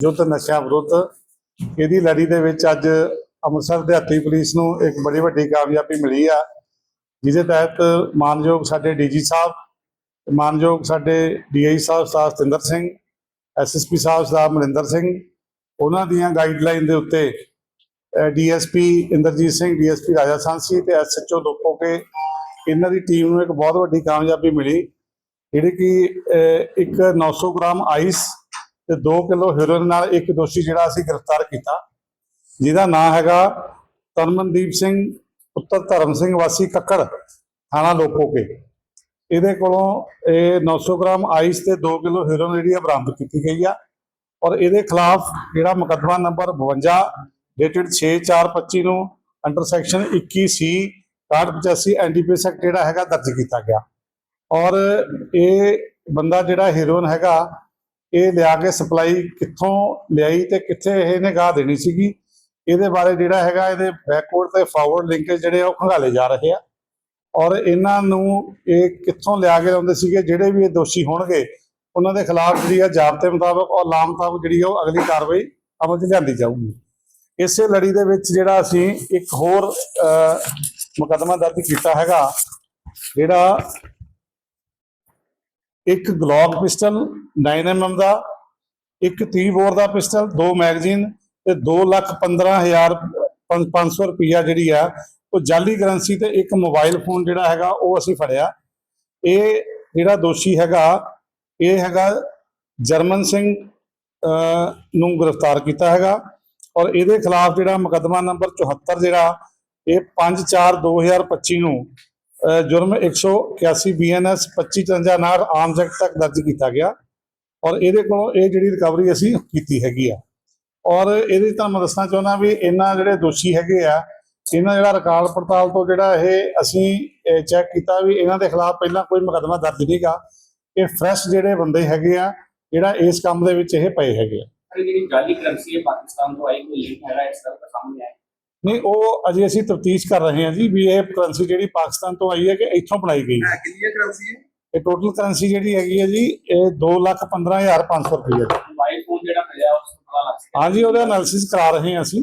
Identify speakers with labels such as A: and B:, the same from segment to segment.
A: ਯੁੱਧ ਨਸ਼ਾ ਵਿਰੁੱਧ ਇਹਦੀ ਲੜੀ ਦੇ ਵਿੱਚ ਅੱਜ ਅੰਮ੍ਰਿਤਸਰ ਦਿਹਾਤੀ ਪੁਲਿਸ ਨੂੰ ਇੱਕ ਬੜੀ ਵੱਡੀ ਕਾਮਯਾਬੀ ਮਿਲੀ ਆ ਜਿਹਦੇ ਤਹਿਤ ਮਾਨਯੋਗ ਸਾਡੇ ਡੀਜੀ ਸਾਹਿਬ ਮਾਨਯੋਗ ਸਾਡੇ ਡੀਆਈ ਸਾਹਿਬ ਸਰਦਾਰ ਸਤਿੰਦਰ ਸਿੰਘ ਐਸਐਸਪੀ ਸਾਹਿਬ ਸਰਦਾਰ ਮਨਿੰਦਰ ਸਿੰਘ ਉਹਨਾਂ ਦੀਆਂ ਗਾਈਡਲਾਈਨ ਦੇ ਉੱਤੇ ਡੀਐਸਪੀ ਇੰਦਰਜੀਤ ਸਿੰਘ ਡੀਐਸਪੀ ਰਾਜਾ ਸਾਂਸੀ ਤੇ ਐਸਐਚਓ ਲੋਪੋਕੇ ਇਹਨਾਂ ਦੀ ਟੀਮ ਨੂੰ ਇੱਕ ਬਹੁਤ ਵੱਡੀ ਕਾਮਯਾਬੀ ਮਿਲੀ ਜਿਹੜੀ ਕਿ ਅਹ, ਇੱਕ 900 ਗ੍ਰਾਮ ਆਈਸ ਤੇ 2 ਕਿਲੋ ਹੈਰੋਇਨ ਨਾਲ ਇੱਕ ਦੋਸ਼ੀ ਜਿਹੜਾ ਅਸੀਂ ਗ੍ਰਿਫਤਾਰ ਕੀਤਾ, ਜਿਹਦਾ ਨਾਮ ਹੈਗਾ ਤਰਮਨਦੀਪ ਸਿੰਘ, ਪੁੱਤਰ ਧਰਮ ਸਿੰਘ, ਵਾਸੀ ਕੱਕੜ, ਥਾਣਾ ਲੋਪੋਕੇ। ਇਹਦੇ ਕੋਲੋਂ ਇਹ 900 ਗ੍ਰਾਮ ਆਈਸ ਤੇ 2 ਕਿਲੋ ਹੈਰੋਇਨ ਜਿਹੜੀ ਆ ਬਰਾਮਦ ਕੀਤੀ ਗਈ ਆ ਔਰ ਇਹਦੇ ਖਿਲਾਫ ਜਿਹੜਾ ਮੁਕੱਦਮਾ ਨੰਬਰ 52 ਡੇਟਡ 6425 ਨੂੰ under section 21 C 65 NDPS act ਜਿਹੜਾ ਹੈਗਾ ਦਰਜ ਕੀਤਾ ਗਿਆ। ਔਰ ਇਹ ਬੰਦਾ ਜਿਹੜਾ ਹੀਰੋਇਨ ਹੈਗਾ ਇਹ ਲਿਆ ਕੇ ਸਪਲਾਈ ਕਿੱਥੋਂ ਲਿਆਈ ਤੇ ਕਿੱਥੇ ਇਹਨੇ ਗਾਹ ਦੇਣੀ ਸੀਗੀ। ਇਹਦੇ ਬਾਰੇ ਜਿਹੜਾ ਹੈਗਾ ਇਹਦੇ ਬੈਕਵਰਡ ਤੇ ਫਾਰਵਰਡ ਲਿੰਕੇਜ ਜਿਹੜੇ ਆ ਉਹ ਖੰਗਾਲੇ ਜਾ ਰਹੇ ਆ। ਔਰ ਇਹਨਾਂ ਨੂੰ ਇਹ ਕਿੱਥੋਂ ਲਿਆ ਕੇ ਲਾਉਂਦੇ ਸੀਗੇ ਜਿਹੜੇ ਵੀ ਇਹ ਦੋਸ਼ੀ ਹੋਣਗੇ ਉਹਨਾਂ ਦੇ ਖਿਲਾਫ ਜਿਹੜੀ ਆ ਜ਼ਾਬਤੇ ਮੁਤਾਬਕ ਔਰ ਲਾਮ ਮੁਤਾਬਕ ਜਿਹੜੀ ਆ ਉਹ ਅਗਲੀ ਕਾਰਵਾਈ ਅਮਲ 'ਚ ਲਿਆਂਦੀ ਜਾਊਗੀ। ਇਸੇ ਲੜੀ ਦੇ ਵਿੱਚ ਜਿਹੜਾ ਅਸੀਂ ਇੱਕ ਹੋਰ ਅਹ, ਮੁਕੱਦਮਾ ਦਰਜ ਕੀਤਾ ਹੈਗਾ ਜਿਹੜਾ ਇੱਕ ਗਲੌਕ ਪਿਸਟਲ 9mm ਦਾ, ਇੱਕ 30 ਬੋਰ ਦਾ ਪਿਸਟਲ ਦੋ ਮੈਗਜ਼ੀਨ ਤੇ 215000 500 ਰੁਪਈਆ ਜਿਹੜੀ ਆ, ਉਹ ਜਾਲੀ ਕਰੰਸੀ ਤੇ ਇੱਕ ਮੋਬਾਈਲ ਫੋਨ ਜਿਹੜਾ ਹੈਗਾ, ਉਹ ਅਸੀਂ ਫੜਿਆ। ਇਹ ਜਿਹੜਾ ਦੋਸ਼ੀ ਹੈਗਾ, ਇਹ ਹੈਗਾ ਜਰਮਨ ਸਿੰਘ ਨੂੰ ਗ੍ਰਿਫਤਾਰ ਕੀਤਾ ਹੈਗਾ ਔਰ ਇਹਦੇ ਖਿਲਾਫ ਜਿਹੜਾ ਮੁਕੱਦਮਾ ਨੰਬਰ 74 ਜਿਹੜਾ, ਇਹ 5/4/2025 ਨੂੰ ਜੁਰਮ 181 ਬੀਐਨਐਸ 2553 ਨਾਲ ਆਰਮਸ ਐਕਟ ਤੱਕ ਦਰਜ ਕੀਤਾ ਗਿਆ। ਔਰ ਇਹਦੇ ਕੋਲੋਂ ਇਹ ਜਿਹੜੀ ਰਿਕਵਰੀ ਅਸੀਂ ਕੀਤੀ ਹੈਗੀ ਆ। ਔਰ ਇਹਦੇ ਤਾਂ ਮੈਂ ਦੱਸਣਾ ਚਾਹੁੰਦਾ ਵੀ ਇਹਨਾਂ ਜਿਹੜੇ ਦੋਸ਼ੀ ਹੈਗੇ ਆ, ਇਹਨਾਂ ਜਿਹੜਾ ਰਿਕਾਲ ਪੜਤਾਲ ਤੋਂ ਜਿਹੜਾ ਇਹ ਅਸੀਂ ਚੈੱਕ ਕੀਤਾ ਵੀ ਇਹਨਾਂ ਦੇ ਖਿਲਾਫ ਪਹਿਲਾਂ ਕੋਈ ਮੁਕੱਦਮਾ ਦਰਜ ਨਹੀਂਗਾ ਇਹ ਫਰੈਸ਼ ਜਿਹੜੇ ਬੰਦੇ ਹੈਗੇ ਆ, ਜਿਹੜਾ ਇਸ ਕੰਮ ਦੇ ਵਿੱਚ ਇਹ ਪਏ ਹੈਗੇ ਆ।
B: ਜਿਹੜੀ ਜਾਲੀ ਕਰੰਸੀ ਹੈ ਪਾਕਿਸਤਾਨ ਤੋਂ ਆਈ ਕੋਈ ਲਿੰਕ ਹੈਗਾ ਇਸ ਤਰ੍ਹਾਂ ਦਾ ਸਾਹਮਣੇ ਆਇਆ।
A: ਨਹੀਂ ਉਹ ਅਜੇ ਅਸੀਂ ਤਫਤੀਸ਼ ਕਰ ਰਹੇ ਹਾਂ ਜੀ ਵੀ ਇਹ ਕਰੰਸੀ ਜਿਹੜੀ ਪਾਕਿਸਤਾਨ ਤੋਂ ਆਈ ਹੈ ਕਿ ਇੱਥੋਂ ਬਣਾਈ ਗਈ ਹੈ।
C: ਹੈ ਕਿੰਨੀ ਕਰੰਸੀ ਹੈ
A: ਇਹ? ਟੋਟਲ ਕਰੰਸੀ ਜਿਹੜੀ ਹੈਗੀ ਹੈ ਜੀ ਇਹ 215500 ਰੁਪਏ ਹੈ।
B: ਮੋਬਾਈਲ ਫੋਨ ਜਿਹੜਾ ਮਿਲਿਆ ਉਸ ਤੋਂ ਪਤਾ ਲੱਗ
A: ਹਾਂਜੀ ਉਹਦਾ ਐਨਾਲਿਸਿਸ ਕਰਾ ਰਹੇ ਹਾਂ ਅਸੀਂ।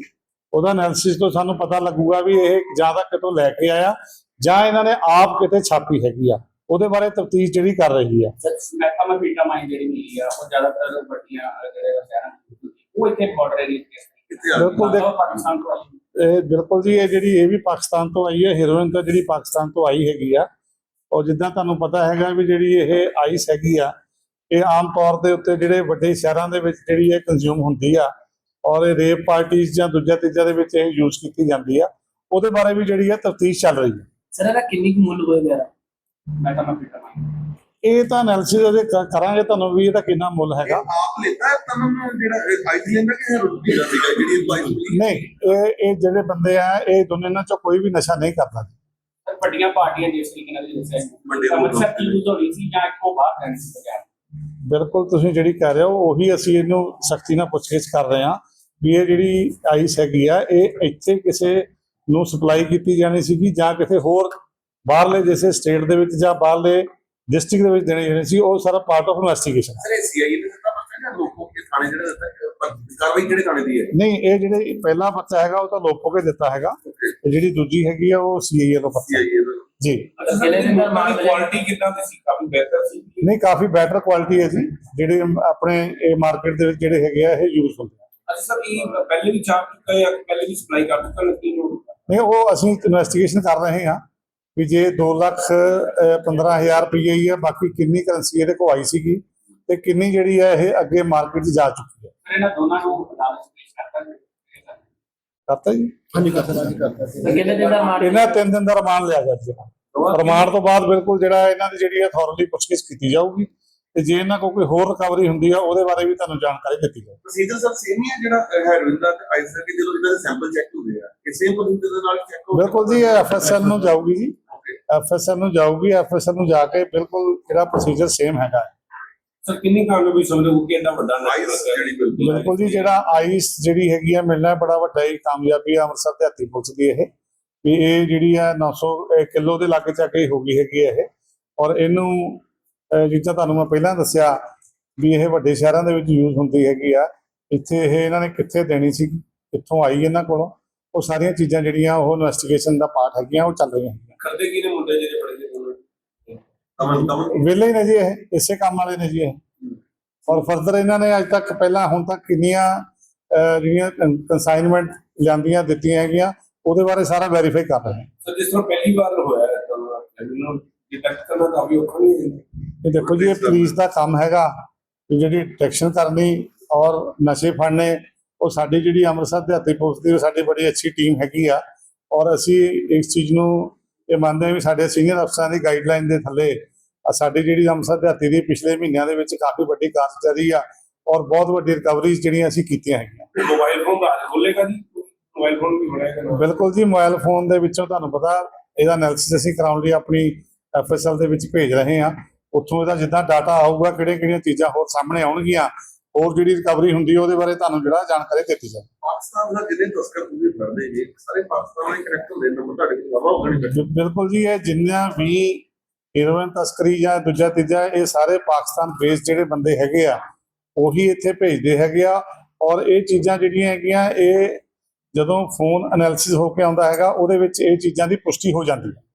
A: ਉਹਦਾ ਐਨਾਲਿਸਿਸ ਤੋਂ ਸਾਨੂੰ ਪਤਾ ਲੱਗੂਗਾ ਵੀ ਇਹ ਜਾਂ ਤਾਂ ਕਿਤੋਂ ਲੈ ਕੇ ਆਇਆ ਜਾਂ ਇਹਨਾਂ ਨੇ ਆਪ ਕਿਤੇ ਛਾਪੀ ਹੈਗੀ ਆ। ਉਹਦੇ ਬਾਰੇ ਤਫਤੀਸ਼ ਜਿਹੜੀ ਕਰ ਰਹੀ ਆ।
B: ਮੈਥਾਮੈਟਿਕਾ ਜਿਹੜੀ ਮਿਲੀ ਆ ਉਹ ਜ਼ਿਆਦਾਤਰ ਵੱਡੀਆਂ ਜਿਹੜੇ ਹੁੰਦੀ। ਉਹ ਇੱਥੇ ਬਾਰਡਰ ਏਰੀਆ
C: ਕਿੱਥੇ ਆ
A: ਬਿਲਕੁਲ ਦੇਖ-
B: ਪਾਕਿਸਤਾਨ ਤੋਂ
A: ਇਹ ਬਿਲਕੁਲ ਜੀ, ਇਹ ਜਿਹੜੀ, ਇਹ ਵੀ ਪਾਕਿਸਤਾਨ ਤੋਂ ਆਈ ਹੈ ਹੀਰੋਇਨ ਤਾਂ ਜਿਹੜੀ ਪਾਕਿਸਤਾਨ ਤੋਂ ਆਈ ਹੈਗੀ ਆ। ਔਰ ਜਿੱਦਾਂ ਤੁਹਾਨੂੰ ਪਤਾ ਹੈਗਾ ਵੀ ਜਿਹੜੀ ਇਹ ਆਈਸ ਹੈਗੀ ਆ, ਇਹ ਆਮ ਤੌਰ ਦੇ ਉੱਤੇ ਜਿਹੜੇ ਵੱਡੇ ਸ਼ਹਿਰਾਂ ਦੇ ਵਿੱਚ ਜਿਹੜੀ ਇਹ ਕੰਜ਼ਿਊਮ ਹੁੰਦੀ ਆ, ਔਰ ਇਹ ਰੇਪ ਪਾਰਟੀਆਂ ਜਾਂ ਦੂਜਾ ਤੀਜਾ ਦੇ ਵਿੱਚ ਇਹ ਯੂਜ਼ ਕੀਤੀ ਜਾਂਦੀ ਆ। ਉਹਦੇ ਬਾਰੇ ਵੀ ਜਿਹੜੀ ਆ ਤਫਤੀਸ਼ ਚੱਲ ਰਹੀ ਹੈ।
D: ਸਰ ਇਹਦਾ ਕਿੰਨੀ ਕੁ ਮੁੱਲ ਹੋਏਗਾ?
B: ਮੈਥਾਮੈਟਿਕਾ
A: ਇਹ ਤਾਂ ਐਨਾਲਿਸਿਸ ਉਹਦੇ ਕ- ਕਰਾਂਗੇ ਤੁਹਾਨੂੰ ਵੀ ਇਹਦਾ ਕਿੰਨਾ ਮੁੱਲ ਹੈਗਾ।
C: ਆਪ ਲੈਤਾ ਹੈ ਜਿਹੜਾ ਲੈਂਦਾ ਕਿ ਰੁਪਈਆ ਸੀਗਾ ਜਿਹੜੀ
A: ਨਹੀਂ ਇਹ ਇਹ ਜਿਹੜੇ ਬੰਦੇ ਆ ਇਹ ਦੋਨੇ ਇਹਨਾਂ ਚੋਂ ਕੋਈ ਵੀ ਨਸ਼ਾ ਨਹੀਂ ਕਰਦਾ।
B: ਸਰ ਵੱਡੀਆਂ ਪਾਰਟੀਆਂ ਜਿਸ ਤਰੀਕੇ ਨਾਲ ਦੱਸਿਆ
C: ਵੱਡੇ ਲੋਕ।
B: ਅੰਮ੍ਰਿਤਸਰ ਕੀ ਯੂਜ਼ ਹੋ ਰਹੀ ਸੀ ਜਾਂ ਇੱਥੋਂ ਬਾਹਰ ਜਾਣੀ ਸੀ ਬਜ਼ਾਰ
A: ਬਿਲਕੁਲ ਤੁਸੀਂ ਜਿਹੜੀ ਕਹਿ ਰਹੇ ਹੋ ਉਹੀ ਅਸੀਂ ਇਹਨੂੰ ਸਖਤੀ ਨਾਲ ਪੁੱਛਗਿੱਛ ਕਰ ਰਹੇ ਹਾਂ ਵੀ ਇਹ ਜਿਹੜੀ ਆਈਸ ਹੈਗੀ ਆ ਇਹ ਇੱਥੇ ਕਿਸੇ ਨੂੰ ਸਪਲਾਈ ਕੀਤੀ ਜਾਣੀ ਸੀਗੀ ਜਾਂ ਕਿਸੇ ਹੋਰ ਬਾਹਰਲੇ ਜਿਸੇ ਸਟੇਟ ਦੇ ਵਿੱਚ ਜਾਂ ਬਾਹਰਲੇ ਡਿਸਟ੍ਰਿਕਟ ਦੇ ਵਿੱਚ ਦੇਣੀ ਜਾਣੀ ਸੀ ਉਹ ਸਾਰਾ part of investigation
C: sir CIA ਨੇ ਦਿੱਤਾ ਪਤਾ ਹੈ ਲੋਕੋ ਕੇ ਥਾਣੇ ਜਿਹੜਾ ਦਿੱਤਾ ਹੈ, ਪਰ ਕਾਰਵਾਈ ਕਿਹੜੇ ਥਾਣੇ ਦੀ ਹੈ?
A: ਨਹੀਂ ਇਹ ਜਿਹੜੇ ਪਹਿਲਾ ਬੱਚਾ ਹੈਗਾ ਉਹ ਤਾਂ ਲੋਪੋ ਕੇ ਦਿੱਤਾ ਹੈਗਾ। ਤੇ ਜਿਹੜੀ ਦੂਜੀ ਹੈਗੀ ਆ ਉਹ ਸੀਆਈਏ ਤੋਂ ਪੱਤਾ
C: ਦਾ
A: ਜੀ
D: ਕਿੰਨੇ ਦਿਨ ਦਾ। ਮਿਲਿਆ?
C: ਕੁਆਲਿਟੀ ਕਿੰਨਾ ਦੀ ਸੀ? ਕਾਫੀ ਬਿਹਤਰ ਸੀ।
A: ਨਹੀਂ ਕਾਫੀ ਬੈਟਰ ਕੁਆਲਿਟੀ ਹੈ ਜੀ। ਜਿਹੜੇ ਆਪਣੇ ਇਹ ਮਾਰਕੀਟ ਦੇ ਵਿੱਚ ਜਿਹੜੇ ਹੈਗੇ ਆ ਇਹ ਯੂਜ਼ ਹੁੰਦੇ ਆ।
E: ਅੱਛਾ ਸਰ ਇਹ ਪਹਿਲੇ ਵੀ ਚਾਰ ਕੀਤਾ ਜਾਂ ਪਹਿਲੇ ਵੀ ਸਪਲਾਈ ਕਰ ਦਿੱਤਾ ਲੱਗੀ ਨੂੰ
A: ਨਹੀਂ ਉਹ ਅਸੀਂ ਇਨਵੈਸਟੀਗੇਸ਼ਨ ਕਰ ਰਹੇ ਹਾਂ। ਵੀ ਜੇ 2 ਲੱਖ ਅਹ, 15000 ਰੁਪਏ ਹੀ ਹੈ ਬਾਕੀ ਕਿੰਨੀ ਕਰੰਸੀ ਇਹਦੇ ਕੋਲ ਆਈ ਸੀਗੀ ਤੇ ਕਿੰਨੀ ਜਿਹੜੀ ਹੈ ਇਹ ਅੱਗੇ ਮਾਰਕੀਟ 'ਚ ਜਾ ਚੁੱਕੀ ਹੈ
B: ਇਹਨਾਂ ਦੋਨਾਂ ਨੂੰ ਅਦਾਲਤ ਵਿੱਚ ਪੇਸ਼ ਕਰਤਾ
A: ਕਰਤਾ ਜੀ?
D: ਸਰ ਕਿੰਨੇ ਦਿਨ ਦਾ ਮਾਲ
A: ਇਹਨਾਂ ਤਿੰਨ ਦਿਨ ਦਾ ਰਿਮਾਂਡ ਲਿਆ ਗਿਆ ਜੀ ਰਿਮਾਂਡ ਤੋਂ ਬਾਅਦ ਬਿਲਕੁਲ ਜਿਹੜਾ ਇਹਨਾਂ ਦੀ ਜਿਹੜੀ ਹੈ ਥੋਰਲੀ ਪੁੱਛਗਿੱਛ ਕੀਤੀ ਜਾਊਗੀ ਤੇ ਜੇ ਇਹਨਾਂ ਕੋਲ ਕੋਈ ਹੋਰ ਰਿਕਵਰੀ ਹੁੰਦੀ ਆ ਉਹਦੇ ਬਾਰੇ ਵੀ ਤੁਹਾਨੂੰ ਜਾਣਕਾਰੀ ਦਿੱਤੀ ਜਾਊਗੀ।
C: ਪ੍ਰੋਸੀਜਰ ਸਰ ਸੇਮ ਹੀ ਹੈ ਜਿਹੜਾ ਹੈਰੋਇਨ ਦਾ ਤੇ ਆਈਸ ਦਾ ਕਿ ਜਦੋਂ ਇਹਨਾਂ ਦੇ ਸੈਂਪਲ ਚੈੱਕ ਹੁੰਦੇ ਆ ਇਹ ਸੇਮ ਪ੍ਰੋਸੀਜਰ ਦੇ ਨਾਲ ਚੈੱਕ ਹੋ
A: ਬਿਲਕੁਲ ਜੀ ਐਫਐਸਐਲ ਨੂੰ ਜਾਊਗੀ ਜੀ। ਐਫਐਸਐਲ ਨੂੰ ਜਾਊਗੀ ਐਫਐਸਐਲ ਨੂੰ ਜਾ ਕੇ ਬਿਲਕੁਲ ਜਿਹੜਾ ਪ੍ਰੋਸੀਜਰ ਸੇਮ ਹੈਗਾ।
E: ਸਰ ਕਿੰਨੀ ਕਾਮਯਾਬੀ ਸਮਝੋ ਕਿ ਇੰਨਾ ਵੱਡਾ ਨਸ਼ਾ
C: ਆਈਸ ਜਿਹੜੀ ਬਿਲਕੁਲ
A: ਬਿਲਕੁਲ ਜੀ ਜਿਹੜਾ ਆਈਸ ਜਿਹੜੀ ਹੈਗੀ ਆ ਮਿਲਣਾ ਬੜਾ ਵੱਡਾ ਹੀ ਕਾਮਯਾਬੀ ਆ ਅੰਮ੍ਰਿਤਸਰ ਦੇ ਹੱਥੀ ਪੁਲਿਸ ਦੀ ਇਹ। ਵੀ ਇਹ ਜਿਹੜੀ ਆ 900 ਕਿਲੋ ਦੇ ਲਾਗੇ ਚੱਕ ਹੀ ਹੋ ਗਈ ਹੈਗੀ ਇਹ। ਔਰ ਇਹਨੂੰ ਜਿੱਦਾਂ ਤੁਹਾਨੂੰ ਮੈਂ ਪਹਿਲਾਂ ਦੱਸਿਆ ਵੀ ਇਹ ਵੱਡੇ ਸ਼ਹਿਰਾਂ ਦੇ ਵਿੱਚ ਯੂਜ਼ ਹੁੰਦੀ ਹੈਗੀ ਆ। ਇੱਥੇ ਇਹ ਇਹਨਾਂ ਨੇ ਕਿੱਥੇ ਦੇਣੀ ਸੀ ਕਿੱਥੋਂ ਆਈ ਇਹਨਾਂ ਕੋਲੋਂ ਉਹ ਸਾਰੀਆਂ ਚੀਜ਼ਾਂ ਜਿਹੜੀਆਂ ਉਹ ਇਨਵੈਸਟੀਗੇਸ਼ਨ ਦਾ ਪਾਰਟ ਹੈਗੀਆਂ ਉਹ ਚੱਲ ਰਹੀਆਂ।
E: ਕਰਦੇ ਕੀ ਨੇ ਮੁੰਡੇ ਜਿਹੜੇ ਫੜੇ ਗਏ ਉਹਨਾਂ ਨੂੰ?
C: ਕਮਨ ਕਮਨ
A: ਵਿਹਲੇ ਹੀ ਨੇ ਜੀ ਇਹ ਇਸੇ ਕੰਮ ਵਾਲੇ ਨੇ ਜੀ ਇਹ। ਔਰ ਫਰਦਰ ਇਹਨਾਂ ਨੇ ਅੱਜ ਤੱਕ ਪਹਿਲਾਂ ਹੁਣ ਤੱਕ ਕਿੰਨੀਆਂ ਅਹ, ਜਿਹੜੀਆਂ ਕੰਸਾਈਨਮੈਂਟ ਲਿਆਂਦੀਆਂ ਦਿੱਤੀਆਂ ਹੈਗੀਆਂ ਉਹਦੇ ਬਾਰੇ ਸਾਰਾ ਵੈਰੀਫਾਈ ਕਰ ਰਹੇ ਹਾਂ
E: ਸਰ ਜਿਸ ਤਰ੍ਹਾਂ ਪਹਿਲੀ ਵਾਰ ਹੋਇਆ ਹੈ ਤਾਂ ਇਹਨੂੰ ਡਿਟੈਕਟ ਕਰਨਾ ਤਾਂ ਵੀ ਔਖਾ ਨਹੀਂ ਹੈ।
A: ਇਹ ਦੇਖੋ ਜੀ ਇਹ ਪੁਲਿਸ ਦਾ ਕੰਮ ਹੈਗਾ ਕਿ ਜਿਹੜੀ ਡਿਟੈਕਸ਼ਨ ਕਰਨੀ ਔਰ ਨਸ਼ੇ ਫੜਨੇ ਉਹ ਸਾਡੀ ਜਿਹੜੀ ਅੰਮ੍ਰਿਤਸਰ ਦੇ ਹੱਥੀ ਪੁਲਿਸ ਦੀ ਉਹ ਸਾਡੀ ਬੜੀ ਅੱਛੀ ਟੀਮ ਹੈਗੀ ਆ। ਔਰ ਅਸੀਂ ਇਸ ਚੀਜ਼ ਨੂੰ ਇਹ ਮੰਨਦੇ ਵੀ ਸਾਡੇ ਸੀਨੀਅਰ ਅਫਸਰਾਂ ਦੀ ਗਾਈਡਲਾਈਨ ਦੇ ਥੱਲੇ ਸਾਡੀ ਜਿਹੜੀ ਅੰਮ੍ਰਿਤਸਰ ਦੇ ਹੱਥੀ ਦੀ ਪਿਛਲੇ ਮਹੀਨਿਆਂ ਦੇ ਵਿੱਚ ਕਾਫੀ ਵੱਡੀ ਕਾਰਜਕਾਰੀ ਆ ਔਰ ਬਹੁਤ ਵੱਡੀ ਰਿਕਵਰੀਜ਼ ਜਿਹੜੀਆਂ ਅਸੀਂ ਕੀਤੀਆਂ ਹੈਗੀਆਂ।
E: ਮੋਬਾਈਲ ਫੋਨ ਦਾ ਖੋਲੇਗਾ ਜੀ? ਮੋਬਾਈਲ ਫੋਨ ਵੀ ਬਣਾਏਗਾ
A: ਬਿਲਕੁਲ ਜੀ ਮੋਬਾਈਲ ਫੋਨ ਦੇ ਵਿੱਚੋਂ ਤੁਹਾਨੂੰ ਪਤਾ ਇਹਦਾ ਐਨਾਲਿਸਿਸ ਅਸੀਂ ਕਰਾਉਣ ਲਈ ਆਪਣੀ ਐਫਐਸਐਲ ਦੇ ਵਿੱਚ ਭੇਜ ਰਹੇ ਹਾਂ। ਉੱਥੋਂ ਇਹਦਾ ਜਿੱਦਾਂ ਡਾਟਾ ਆਊਗਾ ਕਿਹੜੀਆਂ ਕਿਹੜੀਆਂ ਚੀਜ਼ਾਂ ਹੋਰ ਸਾਹਮਣੇ ਆਉਣਗੀਆਂ ਹੋਰ ਜਿਹੜੀ ਰਿਕਵਰੀ ਹੁੰਦੀ ਉਹਦੇ ਬਾਰੇ ਤੁਹਾਨੂੰ ਜਿਹੜਾ ਜਾਣਕਾਰੀ ਦਿੱਤੀ ਜਾਵੇ
C: ਪਾਕਿਸਤਾਨ ਦਾ ਜਿਹਨੇ ਤਸਕਰ ਤੁਸੀਂ ਫੜਦੇ ਜੀ, ਸਾਰੇ ਪਾਕਿਸਤਾਨ ਨਾਲ ਕਨੈਕਟ ਹੁੰਦੇ, ਨੰਬਰ ਤੁਹਾਡੇ ਕੋਲ ਵਾਵਾ ਹੋਣੀ
A: ਬਿਲਕੁਲ ਜੀ, ਇਹ ਜਿੰਨਾ ਵੀ ਹੀਰੋਇਨ ਤਸਕਰੀ ਜਾਂ ਦੂਜਾ ਤੀਜਾ, ਇਹ ਸਾਰੇ ਪਾਕਿਸਤਾਨ ਬੇਸ ਜਿਹੜੇ ਬੰਦੇ ਹੈਗੇ ਆ, ਉਹੀ ਇੱਥੇ ਭੇਜਦੇ ਹੈਗੇ ਆ। ਔਰ ਇਹ ਚੀਜ਼ਾਂ ਜਿਹੜੀਆਂ ਹੈਗੀਆਂ, ਇਹ ਜਦੋਂ ਫੋਨ ਐਨਾਲਿਸਿਸ ਹੋ ਕੇ ਆਉਂਦਾ ਹੈਗਾ, ਉਹਦੇ ਵਿੱਚ ਇਹ ਚੀਜ਼ਾਂ ਦੀ ਪੁਸ਼ਟੀ ਹੋ ਜਾਂਦੀ ਹੈ।